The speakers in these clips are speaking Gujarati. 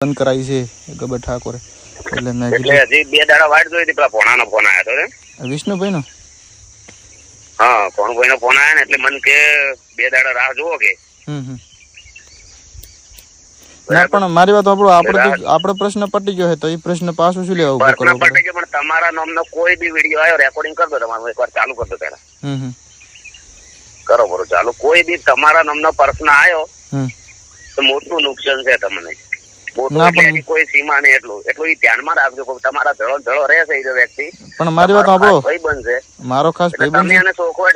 બંધ કરાવી છે ગબર ઠાકોરે. એટલે મેં એટલે હજી બે દાડા વાટ જોઈ હતી પેલા ભોણાનો ફોન આવ્યો હતો ને. વિષ્ણુભાઈ નો હા કોણભાઈ નો ફોન આવ્યો ને એટલે મને કે બે દાડા રાહ જુઓ કે. ના પણ મારી વાત આપણો આપણે આપણો પ્રશ્ન પટી ગયો છે તો એ પ્રશ્ન પાછું શું લેવા ઊભો કરવો પટી ગયો પણ તમારા નામનો કોઈ બી વીડિયો આવ્યો રેકોર્ડિંગ કરતો દો તમારું એકવાર ચાલુ કરતો દો હમ કરો બરો ચાલુ. કોઈ બી તમારા નામનો પ્રશ્ન આવ્યો તો મોટું નુકસાન છે તમને. મોટું ના, એટલે પણ- એની કોઈ સીમા નહીં એટલું. એટલું ધ્યાનમાં રાખજો કે તમારા ધડો ધડો રહેશે એ વ્યક્તિ. પણ મારી વાત સાંભળો. ભાઈ બનશે મારો ખાસ તમે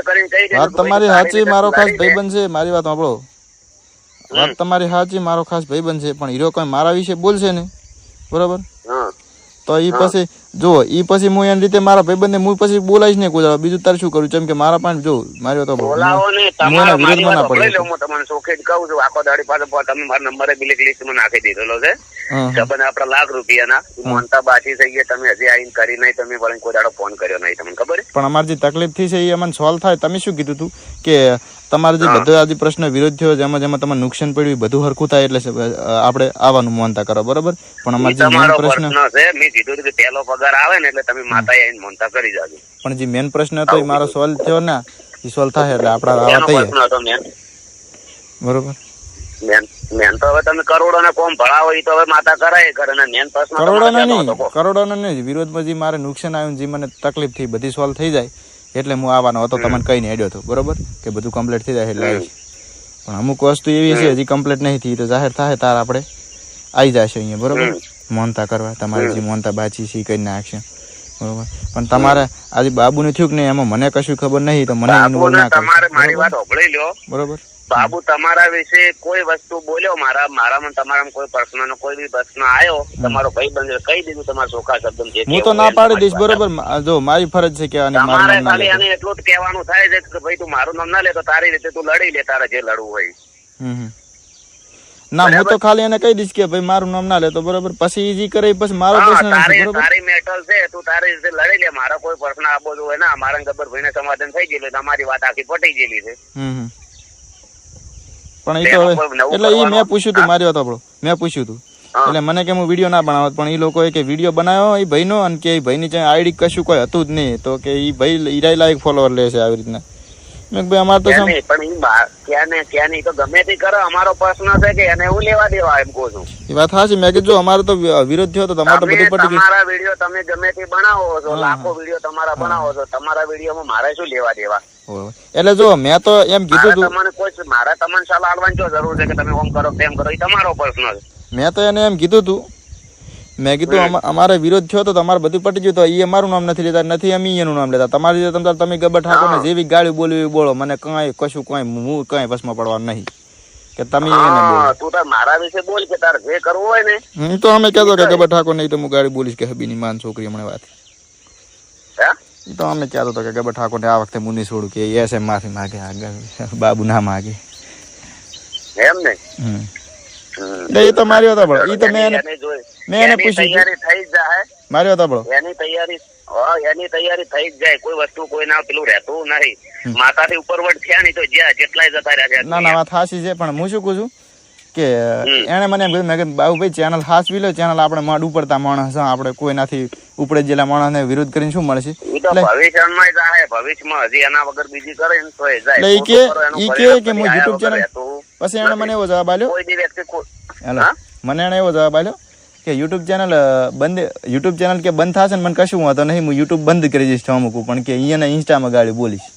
કરીને કહી દેજો ભાઈ તમારી સાચી મારો ખાસ ભાઈ બનશે ભાઈબંધ છે મારી વાત સાંભળો. વાત તમારી સાચી મારો ખાસ ભાઈબંધ છે પણ હીરો કોઈ મારા વિશે બોલશે ને બરોબર? તો એ પછી જો એ પછી હું એની રીતે મારા ભાઈબંધને હું પછી બોલાવીશ ને કોઈ બીજું તારે શું કરું જેમ કે મારા પણ જો મારી તો બોલાવો ને તમારા મારી વિરોધમાં ના પડી. હું તમને. સોખે જ કહું છું. આખો દાડી પાસે તમે મારા નંબરે બ્લેક લિસ્ટમાં નાખી દીધેલો છે. હા. આપડા લાખ રૂપિયાના. મનતા બાકી થઈ ગયા. તમે હજી આઈને કરી નહીં. તમે વળી કોઈ દાડો ફોન કર્યો નહીં તમને. ખબર પણ અમારી જે તકલીફ થઈ છે એ અમને સોલ્વ થાય. તમે શું કીધું હતું કે તમારે જે બધો આજે પ્રશ્ન વિરોધ થયો જેમાં જેમાં તમારે નુકસાન પડ્યું બધું હરખું થાય એટલે આપણે આવવાનું માનતા કરો બરોબર? પણ અમારે જે મેન પ્રશ્ન મેં કીધું કે પહેલો પગાર આવે ને એટલે તમે માતા આવીને માનતા કરી જાજો. પણ જે મેન પ્રશ્ન હતો એ મારો સોલ્વ થયો ને એ સોલ્વ થાય એટલે આપણા આવા થઈએ. બરોબર? મેન તો હવે તમે કરોડો ને કોમ ભણાવો એ તો હવે માતા કરાય કરે ને મેન પ્રશ્ન તમારો કરોડોનો નહીં હતો. કહો. નહીં વિરોધમાં જે મારે નુકસાન આવ્યું જે મને તકલીફ થઈ બધી સોલ્વ થઈ જાય એટલે હું આવવાનો હતો તમને કઈ નહીં હેડ્યો હતો. બરોબર? કે બધું કમ્પ્લીટ થઈ જાય એટલે આવીશ પણ અમુક વસ્તુ એવી છે હજી કમ્પ્લીટ નહીં થઈ તો જાહેર થાય તાર આપણે. આવી જશે અહીંયા બરોબર? મોનતા કરવા તમારે જે મોનતા બાચી છે એ કરી નાખશે. બરોબર? પણ તમારે આજે બાબુને થયું કે નહીં એમાં મને કશું ખબર નહીં તો મને ઇન્વોલ્વ ના તમારે મારી વાત સાંભળી લ્યો. બરોબર? બાબુ તમારા વિશે કોઈ વસ્તુ બોલ્યો? મારા મારામાં તમારામાં કોઈ પ્રશ્ન કોઈ બી પ્રશ્ન આવ્યો તમારો ભાઈ બંધ કહી દીધું તમારા ચોખા શબ્દ જે હું તો ના પાડી દઈશ બરોબર. જો મારી ફરજ છે કે આને તમારે ખાલી. એને એટલું જ કહેવાનું થાય છે કે ભાઈ તું મારું નામ ના લે તો તારી રીતે તું લડી લે તારે જે લડવું હોય. ના હું તો ખાલી એને કહી દઈશ કે ભાઈ મારું નામ ના લે તો બરોબર. પછી ઈજી કરે પછી મારો પ્રશ્ન નથી તારી બરોબર? તારી મેટલ છે તું તારી રીતે લડી લે. મારો કોઈ પ્રશ્ન આપવો હોય ના મારા ગબ્બર ભાઈને સમાધાન થઈ ગયેલું તમારી વાત આખી પટી ગયેલી છે. હમ. પણ એ તો હવે એટલે એ મેં પૂછ્યું હતું મારી વાત આપણો મેં પૂછ્યું હતું એટલે મને કે હું વીડિયો ના બનાવત પણ એ લોકોએ કે વીડિયો બનાવ્યો એ ભાઈનો અને કે એ ભાઈની જે આઈડી કશું કોઈ હતું જ નહીં. તો કે એ ભાઈ ઈરાય લાયક ફોલોવર લે છે આવી રીતના. મેં ભાઈ અમારે તો પણ ક્યાં ને ક્યાં નહીં તો ગમે તે કરો અમારો પ્રશ્ન છે કે એને હું લેવા દેવા એમ કહું છું. એ વાત સાચી. મેં કીધું અમારો તો વિરોધ થયો તો તમારે તો બધું પટી તમારા વીડિયો તમે ગમે તે બનાવો છો લાખો વીડિયો તમારા બનાવો છો તમારા વિડીયોમાં મારે શું લેવા દેવા. એટલે જો મેં તો એમ કીધું હતું તમને કોઈ મારે તમને સલાહ આલવાની જો જરૂર છે કે તમે ઓમ કરો તેમ કરો એ તમારો પર્સનલ મેં તો એને એમ કીધું હતું મેં કીધું અમારે વિરોધ થયો તો તમારે બધું પટી ગયું તો એ અમારું નામ નથી લેતા નથી અમે એનું નામ લેતા. તમારી રીતે તમે તમે ગબર ગબ્બર ઠાકોરને જેવી ગાળી બોલવી બોલો મને કાંઈ કશું કાંઈ હું કઈ વસમાં પડવાનું નહીં. કે તમે એને બોલો. તું તાર મારા વિશે બોલ કે તારે જે કરવું હોય ને. હું તો અમે કહેતો કે ગબર ઠાકોર નહીં તો હું ગાડી બોલીશ કે હબીની માન છોકરી હમણાં વાત. હે? તો અમે કહેતો હતો કે ગબર ઠાકોરને આ વખતે મુની છોડું કે એસ એમ માફી માગે આગળ બાબુ ના માગે. એમ ને? હમ. એ તો મારી સાંભળો. ઈ તો મેં મેં એને પૂછ્યું તૈયારી થઈ જાય. મારી વાત સાંભળો. એની તૈયારી એની તૈયારી થઈ જ જાય. કોઈ વસ્તુ કોઈ ના પેલું રહેતું નહીં. માતાથી ઉપરવટ થયા નહીં તો જ્યાં જેટલાય જતા રહ્યા છે ના ના વાત છે પણ હું શું કહું છું? કે. એને મને એમ કહ્યું મેં કીધું બાબુભાઈ ચેનલ હાસવી લો ચેનલ આપણે મડ ઉપડતા માણસ આપણે કોઈનાથી ઉપડે જેલા માણસને વિરોધ કરીને શું મળશે? ભવિષ્યમાં જાય ભવિષ્યમાં હજી એના વગર બીજી કરે ને જાય. એટલે કે- ઈ કે કે હું YouTube રહેતું પછી એને મને એવો જવાબ આલ્યો કોઈ બી વ્યક્તિ હેલો. મને એને એવો જવાબ આલ્યો કે યુટ્યુબ ચેનલ બંધ યુટ્યુબ ચેનલ કે બંધ થશે ને મને કશું વાંધો નહીં હું યુટ્યુબ બંધ કરી દઈશ અમુક પણ કે અહીંયા ઇન્સ્ટામાં ગાડી બોલીશ.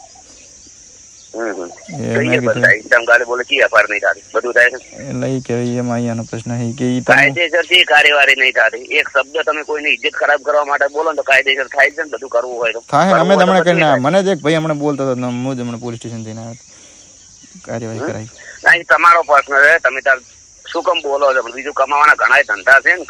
કાર્યવાહી નહીં થતી. એક શબ્દ તમે કોઈની ઇજ્જત ખરાબ કરવા માટે બોલો તો કાયદેસર થાય છે ને બધું કરવું હોય થાય અમે તમને કરીને મને જ એક ભાઈ હમણાં બોલતો હતો હું જ હમણાં પોલીસ સ્ટેશન જઈને આવ્યો કાર્યવાહી કરાવી થાય. તમારો પ્રશ્ન છે. તમે તાર શું કમ બોલો છો? બીજું કમાવાના ઘણા ધંધા છે ને.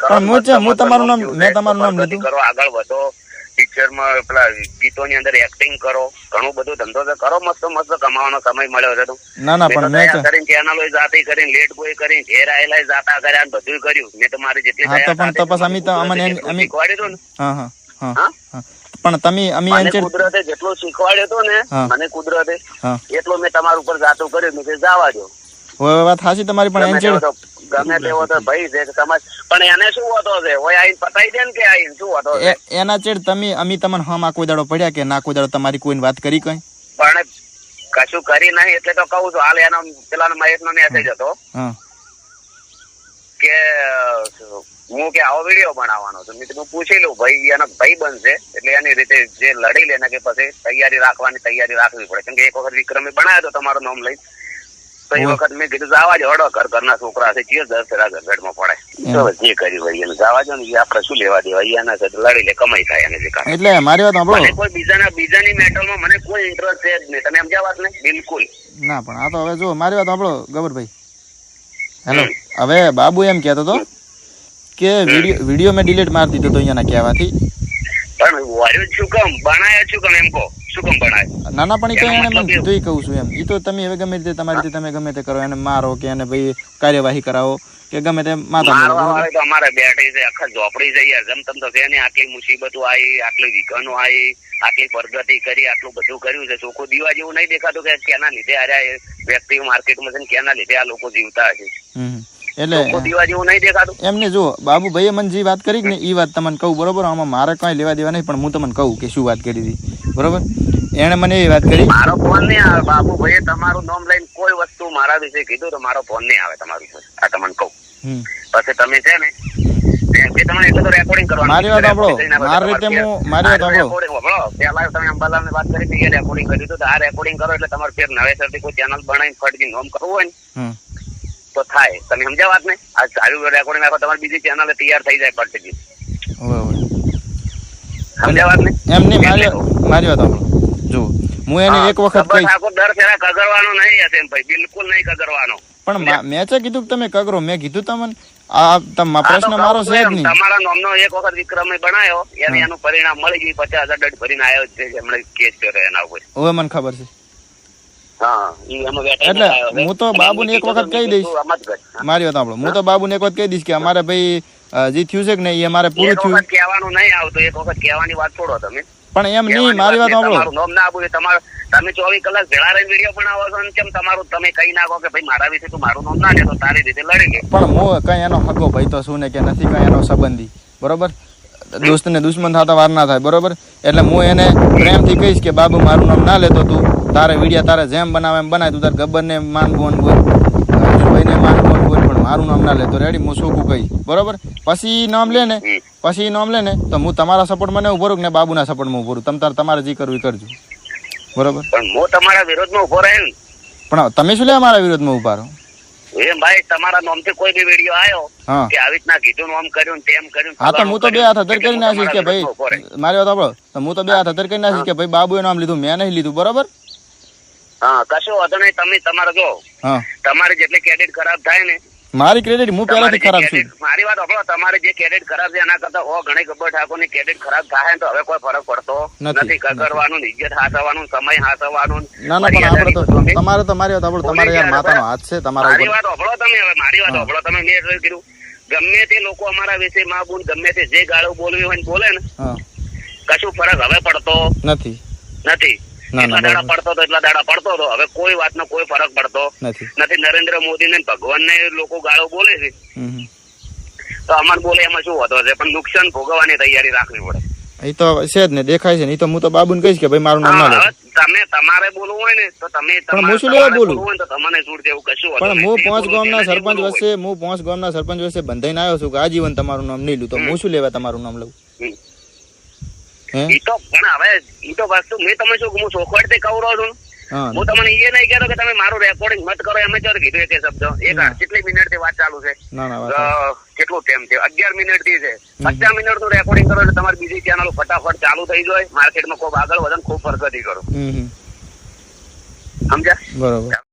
હું તમારું નામ- કેવું મેં તમારું નામ પ્રગતિ કરો આગળ વધો. પિક્ચરમાં પેલા ગીતોની અંદર એક્ટિંગ કરો ઘણું બધું ધંધો છે કરો મસ્ત મસ્ત કમાવાનો સમય મળ્યો છે ના ના પણ મેં કરીને ચેનલો જાતે કરીને લેટ બોય કરીને ઘેર આયેલા જાતા કર્યા બધું કર્યું. મેં તો મારી જેટલી હા, પણ તપસ અમે તો અમને અમે- શીખવાડ્યું ને. હા હા હા પણ તમે અમે એન્ચર કુદરતે જેટલું શીખવાડ્યું તો ને. મને કુદરતે એટલો મેં તમારા ઉપર જાતું કર્યું. મેં જાવા દો. હવે વાત હાચી તમારી પણ એમ ગમે તેવો તો ભાઈ છે કે પણ એને શું હોતો છે? ઓય આઈને પતાઈ દે ને કે આઈને શું હોતો છે? એના ચેડ તમે અમે તમને હમ આ કોઈ દાડો પડ્યા કે ના કોઈ દાડો તમારી કોઈને વાત કરી કઈ? પણ કશું કરી નહીં એટલે તો કહું છું હાલ એનો પેલા મહેશ નો મેસેજ હતો કે હું કે આવો વીડિયો બનાવવાનો છું. મેં કીધું પૂછી લઉં ભાઈ એનો ભાઈ બનશે. એટલે એની રીતે જે લડી લે ને કે પછી તૈયારી રાખવાની તૈયારી રાખવી પડે. કેમ કે એક વખત વિક્રમે બનાવ્યો હતો તમારો નામ લઈ એ વખત મેં કીધું જવા જો હડો ઘર ઘરના છોકરા છે જે દસ ફેરા ગરગડમાં પડે. તો જે કરી ભાઈ એને જવા જો ને એ આપણે શું લેવા દેવા? એના સાથે લડી લે કમાઈ થાય એને જે એટલે મારી વાત સાંભળો. કોઈ બીજાના બીજાની મેટલમાં મને કોઈ ઇન્ટરેસ્ટ છે જ નહીં. તમે સમજ્યા વાત ને? બિલકુલ. ના પણ આ તો હવે જો મારી વાત સાંભળો ગબરભાઈ. હેલો. હવે બાબુ એમ કહેતો હતો કે વીડિયો વીડિયો મેં ડિલીટ મારી દીધો તો અહીંયાના કહેવાથી. પણ વાર્યો છું કેમ બનાયા શું કેમ એમ કહો? શું કામ ના ના પણ એ કઈ એને કીધું કહું છું એમ. એ તો તમે હવે ગમે તે તમારી રીતે તમે ગમે તે કરો એને મારો કે એને ભાઈ કાર્યવાહી કરાવો કે ગમે તે માતા મારો? તો અમારે બેઠી છે આખા ઝોપડી છે યાર. જેમ તમ તો છે ને આટલી મુસીબતો આવી આટલી વિઘનો આવી આટલી પ્રગતિ કરી આટલું બધું કર્યું છે. ચોખ્ખું દીવા જેવું નહીં દેખાતું કે કેના લીધે આર્યા વ્યક્તિ માર્કેટમાં છે ને કેના લીધે આ લોકો જીવતા હશે. એટલે એમને જો બાબુભાઈએ મને જે વાત કરી ને એ વાત તમને કહું બરોબર? આમાં મારે કઈ લેવા દેવા નહીં પણ હું તમને કહું કે શું વાત કરી હતી. બરોબર? એણે મને એ વાત કરી. મારો ફોન નહીં આવે બાબુ ભાઈ તમારું નામ લઈને કોઈ વસ્તુ મારા વિશે કીધું તો મારો ફોન નહીં આવે તમારું. આ તમને કહું. પછી તમે છે ને રેકોર્ડિંગ મારી વાત સાંભળો. મારી રીતે હું- મારી વાત આ સાંભળો. પહેલા તમે વાત કરી હતી, તો આ રેકોર્ડિંગ કરો એટલે તમારે ફેર નવેસરથી કોઈ ચેનલ બનાવીને ફટકી નોમ કરવું હોય ને તો થાય. તમે સમજ્યા વાત ને આ સારું રેકોર્ડિંગ રાખો તમારી બીજી ચેનલ તૈયાર થઈ જાય ફટકી હવે હવે સમજ્યા વાત ને એમ નહીં? મારી મારી વાત સાંભળો જુઓ હું એને એક વખત કહીશ. દર ફેરા કગરવાનો નહીં એમ ભાઈ બિલકુલ નહીં કગરવાનો. પણ મેં છે કીધું કે તમે કગરો મેં કીધું તમને આ તમ પ્રશ્ન મારો છે જ નહીં. તમારા નામનો એક વખત વિક્રમ બનાવ્યો એને એનું પરિણામ મળી ગયું પચાસ હજાર દંડ ભરીને આવ્યો છે એમણે કેસ કર્યો એના ઉપર. હવે મને ખબર છે. એટલે હું તો બાબુ બાબુને એક વખત કહી દઈશ. મારી વાત સાંભળો હું તો બાબુને એક વખત કહી દઈશ કે અમારે ભાઈ જે થયું છે કે નહીં એ મારે પૂરું થયું. કહેવાનું નહીં આવતું એક વખત કહેવાની વાત છોડો તમે. પણ એમ નહીં મારી વાત સાંભળો. તમારું નામ ના આપું તમારું તમે ચોવીસ કલાક ભેળા રહીને વીડિયો બનાવો છો ને કેમ તમારું તમે કહી નાખો કે ભાઈ મારા વિશે તું મારું નામ ના લે તો તારી રીતે લડી લે પણ હું કઈ એનો હગો ભાઈ તો શું ને કે નથી કઈ એનો સંબંધી. બરોબર? દોસ્ત ને દુશ્મન થતા વાર ના થાય બરોબર? એટલે હું એને પ્રેમથી કહીશ કે બાબુ મારું નામ ના લેતો તું. તારે વિડીયા તારે જેમ બનાવે એમ બનાય તું તારે ગબ્બર ને માન બોન બોલ. અર્જુનભાઈ ને માન બોન બોલ પણ મારું નામ ના લેતો. રેડી હું શું કહીશ બરોબર? પછી નામ લે ને પછી નામ લે ને તો હું તમારા સપોર્ટ મને ઊભો રહું ને બાબુના સપોર્ટમાં ઊભો રહું? તમ તમારે જે કરવું કરજો બરોબર? પણ હું તમારા વિરોધમાં ઊભો રહે પણ તમે શું લે અમારા વિરોધમાં ઊભા રહો? એમ ભાઈ તમારા નામથી કોઈ બી વીડિયો આવ્યો કે આવી રીતના કીધું નામ કર્યું તેમ કર્યું હા તો હું તો બે હાથ અધર કરી નાખીશ કે ભાઈ. મારી વાત સાંભળો. તો હું તો બે હાથ અધર કરી નાખીશ કે ભાઈ બાબુએ નામ લીધું મેં નહીં લીધું બરોબર? હા કશો વાંધો નહીં તમે તમારો જો. હા. તમારી જેટલી ક્રેડિટ ખરાબ થાય ને મારી ક્રેડિટ હું પહેલાથી ખરાબ છું. મારી વાત સાંભળો તમારે જે ક્રેડિટ ખરાબ છે એના કરતા ઓ ઘણી ગબ્બર ઠાકોરની ક્રેડિટ ખરાબ થાય તો હવે કોઈ ફરક પડતો નથી. કરવાનું ઇજ્જત હાથવાનું સમય હાથવાનું ના ના પણ આપણે તો તમારે તો મારી વાત સાંભળો તમારે યાર માતાનો હાથ છે તમારા મારી વાત સાંભળો તમે હવે મારી વાત. સાંભળો તમે. મેં એટલે કીધું? ગમે તે લોકો અમારા વિશે માં બોલ ગમે તે જે ગાળો બોલવી હોય ને બોલે ને કશું ફરક હવે પડતો નથી. નથી. એટલા દાડા પડતો તો એટલા દાડા પડતો હતો હવે કોઈ વાતનો કોઈ ફરક પડતો નથી. નરેન્દ્ર મોદી ને ભગવાન ને લોકો ગાળો બોલે છે. તો અમાર બોલે એમાં શું હોતો છે? પણ નુકસાન ભોગવવાની તૈયારી રાખવી પડે. એ તો છે જ ને દેખાય છે ને. એ તો હું તો બાબુને કહીશ કે ભાઈ મારું નામ ના તમે તમારે બોલવું હોય ને તો તમે પણ હું શું લેવા બોલું? તો તમને છૂટ દેવું કશું પણ. હું પાંચ ગામના સરપંચ વચ્ચે હું પાંચ ગામના સરપંચ વચ્ચે બંધાઈને આવ્યો છું કે આજીવન તમારું નામ નહીં લઉં તો હું શું લેવા તમારું નામ લઉં? ઈ તો પણ હવે એ તો વસ્તુ મેં તમે શું હું ચોખવટથી કહું છું. હું. તમને એ નહીં કહેતો કે તમે મારું રેકોર્ડિંગ મત કરો એમ ચાલો કીધું એક શબ્દ. એક કેટલી મિનિટથી વાત ચાલુ. છે કેટલો ટાઈમ છે અગિયાર મિનિટથી છે પચાસ મિનિટનું રેકોર્ડિંગ કરો એટલે તમારી બીજી ચેનલ ફટાફટ ચાલુ થઈ જાય. માર્કેટમાં ખૂબ આગળ વધે ખૂબ પ્રગતિ કરો. સમજ્યા? બરોબર.